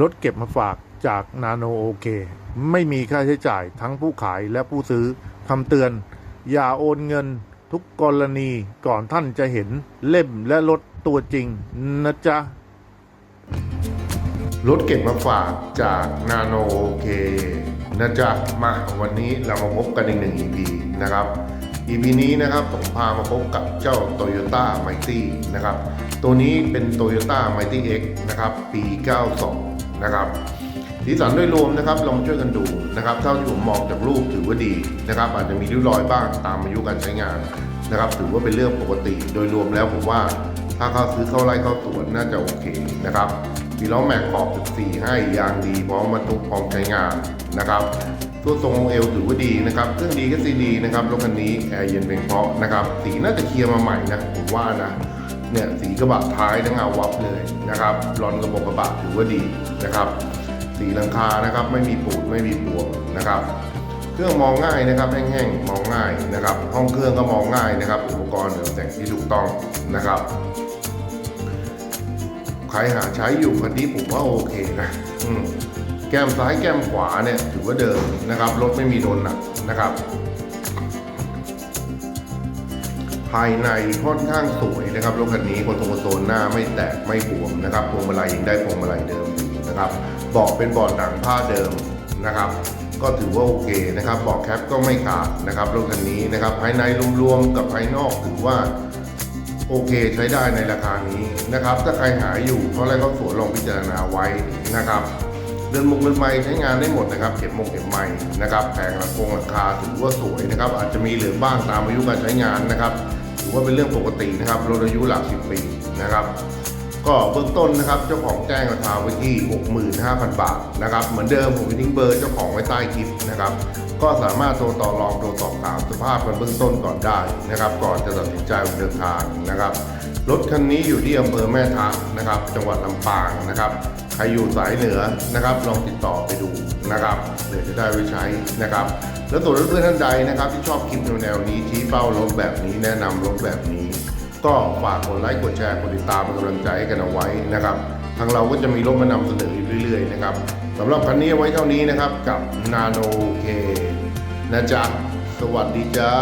รถเก็บมาฝากจากนาโนโอเค ไม่มีค่าใช้จ่ายทั้งผู้ขายและผู้ซื้อคำเตือน อย่าโอนเงินทุกกรณีก่อนท่านจะเห็นเล่มและรถตัวจริงนะจ๊ะ รถเก็บมาฝากจากนาโนโอเคนะจ๊ะ มาวันนี้เรามาพบกันอีกหนึ่ง EP นะครับ EP นี้นะครับผมพามาพบกับเจ้า Toyota Mighty นะครับ ตัวนี้เป็น Toyota Mighty X นะครับ ปี 92 นะครับสีสันโดยรวมนะครับลองช่วยกันดูนะครับเท่าที่ผมมองจากรูปถือว่าดีนะครับอาจจะมีริ้วรอยบ้างตามอายุการใช้งานนะครับถือว่าเป็นเรื่องปกติโดยรวมแล้วผมว่า ถ้าเขาซื้อเข้าไร่เข้าสวนน่าจะโอเคนะครับ มีล้อแม็กขอบ 14 ให้ยางดีพร้อมบรรทุกพร้อมใช้งานนะครับตัวทรงองค์เอวถือว่าดีนะครับ เครื่องดีก็ซีดีนะครับรถคันนี้แอร์เย็นเพียงเพราะนะครับ สีน่าจะเคลียร์มาใหม่นะผมว่านะเนี่ยสีกระบะท้ายทั้งเงาวับเลยนะครับรอนกระบอกกระบะถือว่าดีนะครับ สีหลังคานะครับไม่มีปูดไม่มีปวงนะครับ เครื่องมองง่ายนะครับแห้งๆมองง่ายนะครับ ห้องเครื่องก็มองง่ายนะครับ อุปกรณ์แต่งที่ถูกต้องนะครับใครหาใช้อยู่คันนี้ผมว่าโอเคนะแก้มซ้ายแก้มขวาเนี่ยถือว่าเดิมนะครับรถไม่มีโดนหนักนะครับ ภายในค่อนข้างสวยนะครับรถคันนี้คนโซนโซลหน้าไม่แตกไม่บวมนะครับพวงมาลัยยังได้พวงมาลัยเดิมอยู่นะครับเบาะเป็นเบาะหนังผ้าเดิมนะครับ ก็ถือว่าโอเคนะครับเบาะแคปก็ไม่ขาดนะครับรถคันนี้นะครับภายในรวมๆกับภายนอกถือว่าโอเคใช้ได้ในราคานี้นะครับ ถ้าใครหาอยู่เพราะอะไรก็สวนลองพิจารณาไว้นะครับเรือนมุกเรือนไม้ใช้งานได้หมดนะครับเก็บมงเก็บไม้นะครับแผงหลังคงหลังคาถือว่าสวยนะครับ อาจจะมีเหลือบ้างตามอายุการใช้งานนะครับถือว่าเป็นเรื่องปกตินะครับรถอายุหลักสิบปีนะครับ ก็เบื้องต้นนะครับเจ้าของแจ้งราคาไว้ที่ 65,000 บาทนะครับเหมือนเดิมผมจะทิ้งเบอร์เจ้าของไว้ใต้คลิปนะครับก็สามารถโทรต่อรองโทรสอบถามสภาพกันเบื้องต้นก่อนได้นะครับ ก่อนจะตัดสินใจเดินทางนะครับรถคันนี้อยู่ที่อำเภอแม่ทะนะครับ จังหวัดลำปางนะครับใครอยู่สายเหนือนะครับ ลองติดต่อไปดูนะครับเดี๋ยวจะได้ไว้ใช้นะครับ แล้วส่วนเพื่อนท่านใดนะครับ ที่ชอบคลิปแนวนี้ชี้เป้ารถแบบนี้แนะนำรถแบบนี้ ก็ฝากกดไลค์กดแชร์กดติดตามเป็นกำลังใจให้กันเอาไว้นะครับ ทางเราก็จะมีรถมานำเสนออยู่เรื่อยๆนะครับสำหรับคันนี้ไว้เท่านี้นะครับกับนาโนเคนะจ๊ะสวัสดีจ้า